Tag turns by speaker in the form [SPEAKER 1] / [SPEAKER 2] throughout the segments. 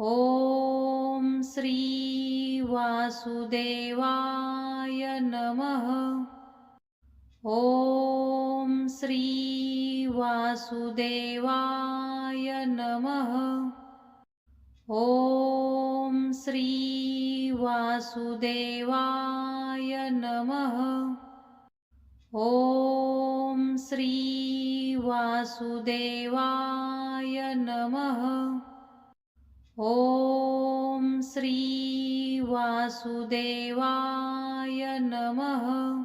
[SPEAKER 1] ॐ श्री वासुदेवाय नमः। ॐ श्री वासुदेवाय नमः। ॐ श्री वासुदेवाय नमः। ॐ श्री वासुदेवाय नमः। ॐ श्री वासुदेवाय नमः।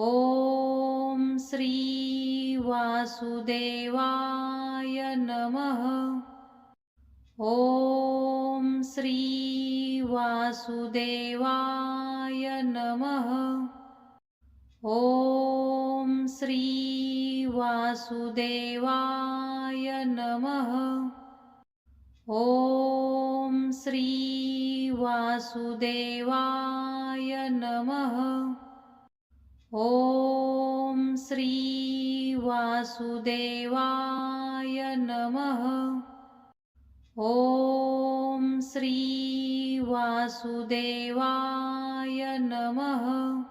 [SPEAKER 1] ॐ श्री वासुदेवाय नमः। ॐ श्री वासुदेवाय नमः। ॐ श्री वासुदेवाय नमः। ॐ श्री वासुदेवाय नमः। ॐ श्री वासुदेवाय नमः। ॐ श्री वासुदेवाय नमः।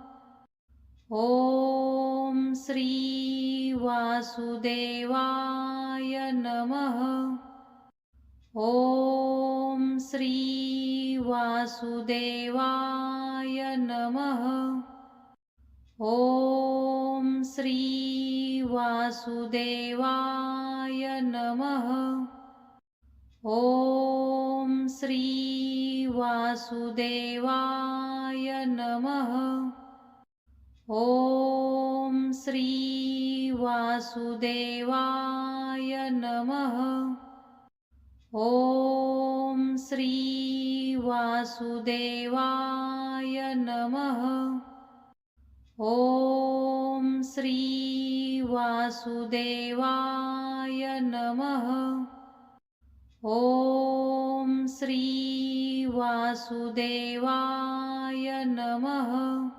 [SPEAKER 1] ॐ श्री वासुदेवाय नमः। ॐ श्री वासुदेवाय नमः। ॐ श्री वासुदेवाय नमः। ॐ श्री वासुदेवाय नमः। ॐ श्री वासुदेवाय नमः। ॐ श्रीवासुदेवाय नमः। ॐ श्रीवासुदेवाय नमः। ॐ श्रीवासुदेवाय नमः।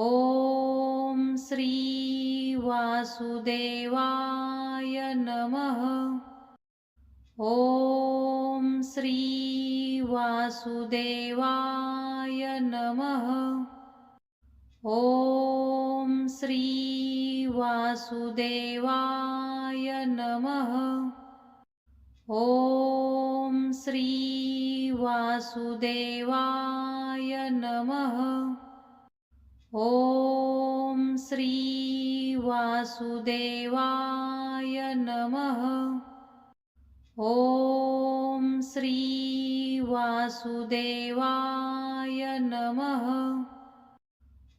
[SPEAKER 1] ॐ श्रीवासुदेवाय नमः। ॐ श्री वासुदेवाय नमः। ॐ श्री वासुदेवाय नमः। ॐ श्री वासुदेवाय नमः। ॐ श्री वासुदेवाय नमः। ॐ श्री वासुदेवाय नमः।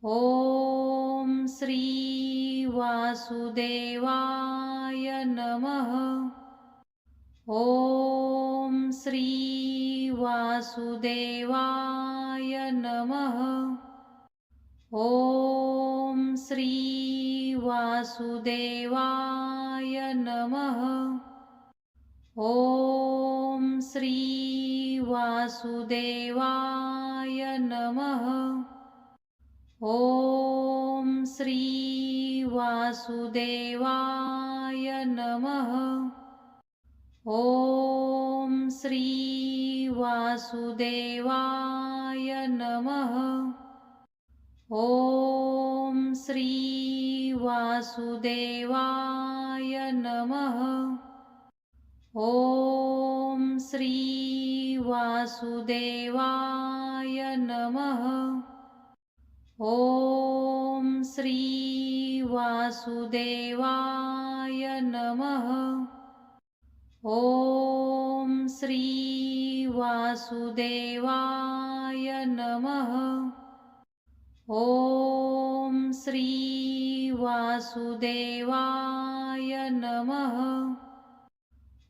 [SPEAKER 1] ॐ श्री वासुदेवाय नमः। ॐ श्री वासुदेवाय नमः। ॐ श्री वासुदेवाय नमः। ॐ श्री वासुदेवाय नमः। ॐ श्री वासुदेवाय नमः। ॐ श्री वासुदेवाय नमः। ॐ श्री वासुदेवाय नमः। ॐ श्री वासुदेवाय नमः। ॐ श्री वासुदेवाय नमः। ॐ श्री वासुदेवाय नमः। ॐ श्री वासुदेवाय नमः।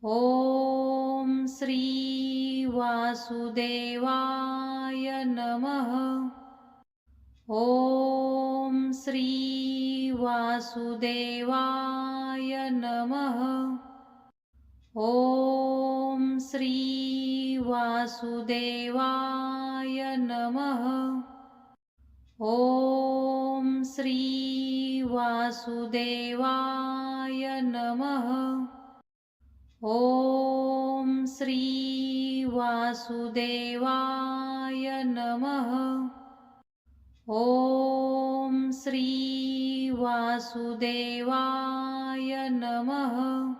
[SPEAKER 1] ॐ श्री वासुदेवाय नमः। ॐ श्री वासुदेवाय नमः। ॐ श्री वासुदेवाय नमः। ॐ श्री वासुदेवाय नमः। ॐ श्री वासुदेवाय नमः। ॐ श्री वासुदेवाय नमः।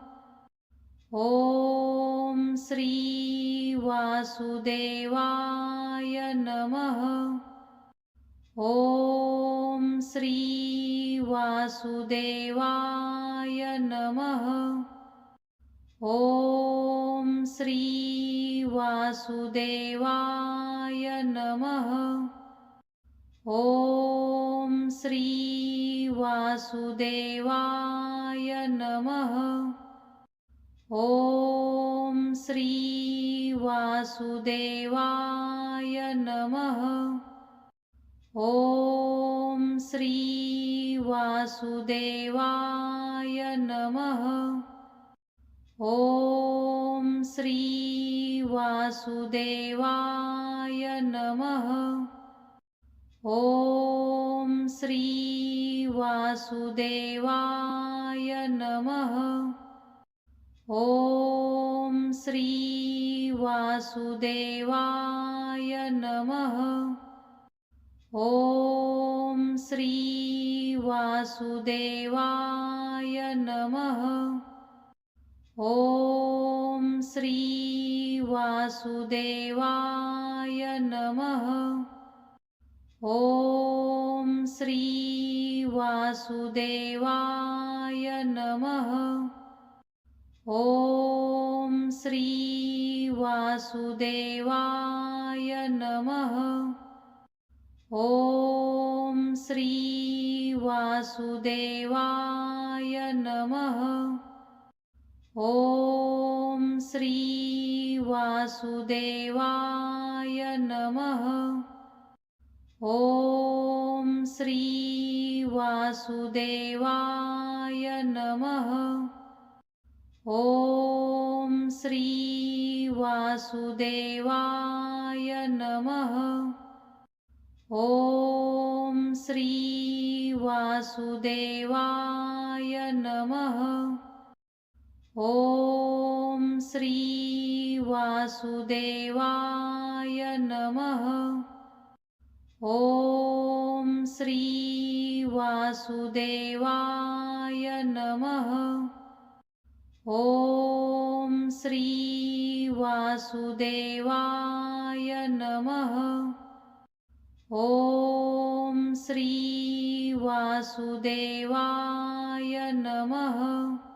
[SPEAKER 1] ॐ श्री वासुदेवाय नमः। ॐ श्री वासुदेवाय नमः। ॐ श्री वासुदेवाय नमः। ॐ श्री वासुदेवाय नमः। ॐ श्री वासुदेवाय नमः। ॐ श्री वासुदेवाय नमः। ॐ श्रीवासुदेवाय नमः। ॐ श्रीवासुदेवाय नमः। ॐ श्रीवासुदेवाय नमः। ॐ श्रीवासुदेवाय नमः। ॐ श्रीवासुदेवाय नमः। ॐ श्रीवासुदेवाय नमः। ॐ श्रीवासुदेवाय नमः। ॐ श्री वासुदेवाय नमः। ॐ श्री वासुदेवाय नमः। ॐ श्री वासुदेवाय नमः। ॐ श्री वासुदेवाय नमः। ॐ श्री वासुदेवाय नमः। ॐ श्री वासुदेवाय नमः। ॐ श्री वासुदेवाय नमः। ॐ श्री वासुदेवाय नमः। ॐ श्री वासुदेवाय नमः।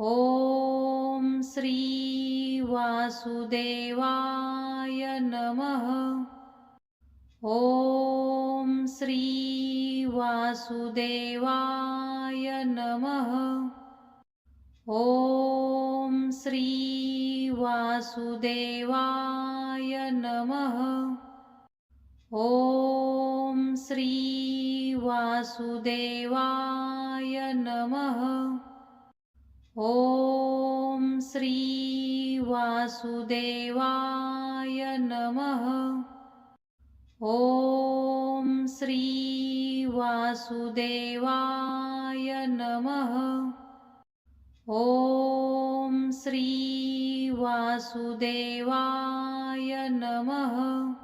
[SPEAKER 1] ॐ श्री वासुदेवाय नमः। ॐ श्री वासुदेवाय नमः। ॐ श्री वासुदेवाय नमः। ॐ श्री वासुदेवाय नमः। ॐ श्रीवासुदेवाय नमः। ॐ श्रीवासुदेवाय नमः। ॐ श्रीवासुदेवाय नमः।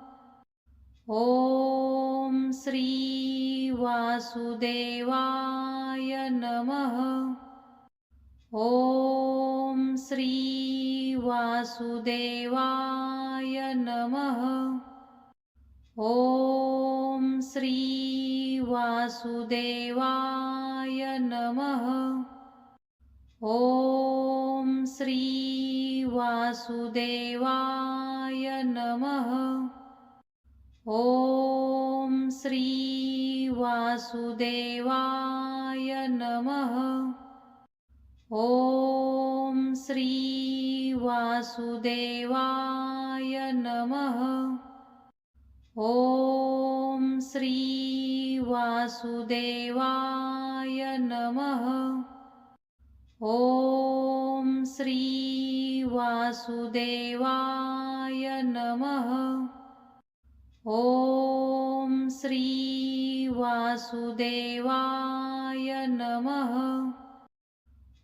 [SPEAKER 1] ॐ श्रीवासुदेवाय नमः। ॐ श्री वासुदेवाय नमः। ॐ श्री वासुदेवाय नमः। ॐ श्री वासुदेवाय नमः। ॐ श्री वासुदेवाय नमः। ॐ श्री वासुदेवाय नमः। ॐ श्री वासुदेवाय नमः। ॐ श्री वासुदेवाय नमः। ॐ श्री वासुदेवाय नमः।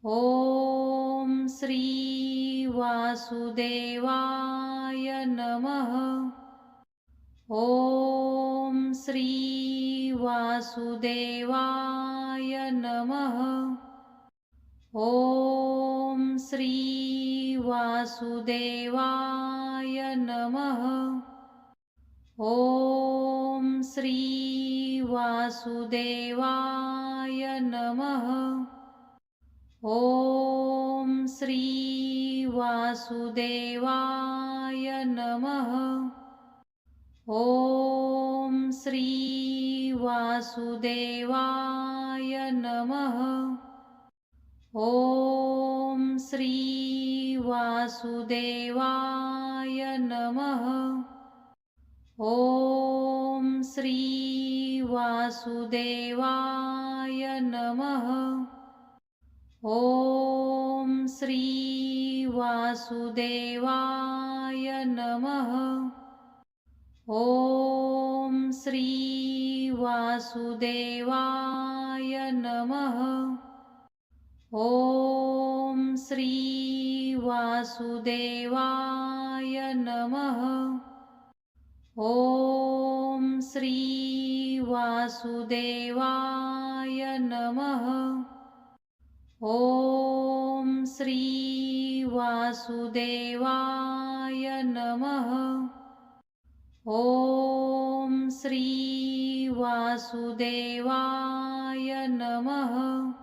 [SPEAKER 1] ॐ श्रीवासुदेवाय नमः। ॐ श्रीवासुदेवाय नमः। ॐ श्रीवासुदेवाय नमः। ॐ श्रीवासुदेवाय नमः। ॐ श्रीवासुदेवाय नमः। ॐ श्रीवासुदेवाय नमः। ॐ श्रीवासुदेवाय नमः। ॐ श्रीवासुदेवाय नमः। ॐ श्री वासुदेवाय नमः। ॐ श्री वासुदेवाय नमः। ॐ श्री वासुदेवाय नमः। ॐ श्री वासुदेवाय नमः। ॐ श्रीवासुदेवाय नमः। ॐ श्रीवासुदेवाय नमः।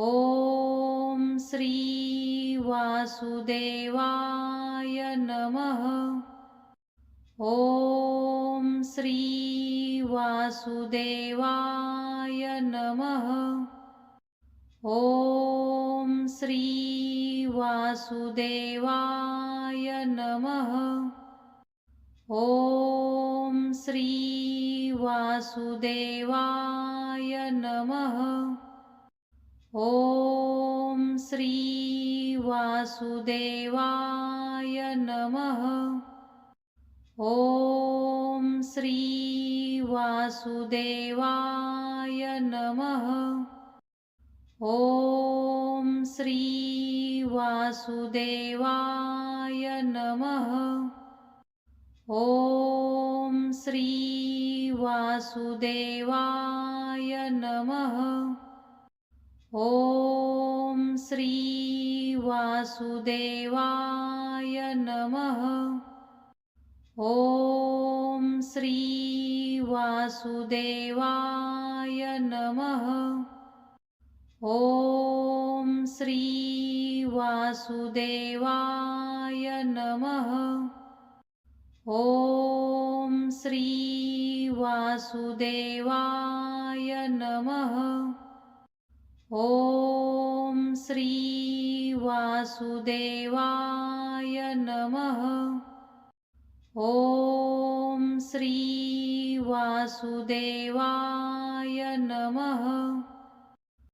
[SPEAKER 1] ॐ श्रीवासुदेवाय नमः। ॐ श्रीवासुदेवाय नमः। ॐ श्री वासुदेवाय नमः। ॐ श्री वासुदेवाय नमः। ॐ श्री वासुदेवाय नमः। ॐ श्री वासुदेवाय नमः। ॐ श्रीवासुदेवाय नमः। ॐ श्रीवासुदेवाय नमः। ॐ श्रीवासुदेवाय नमः। ॐ श्रीवासुदेवाय नमः। ॐ श्री वासुदेवाय नमः। ॐ श्री वासुदेवाय नमः। ॐ श्री वासुदेवाय नमः। ॐ श्री वासुदेवाय नमः।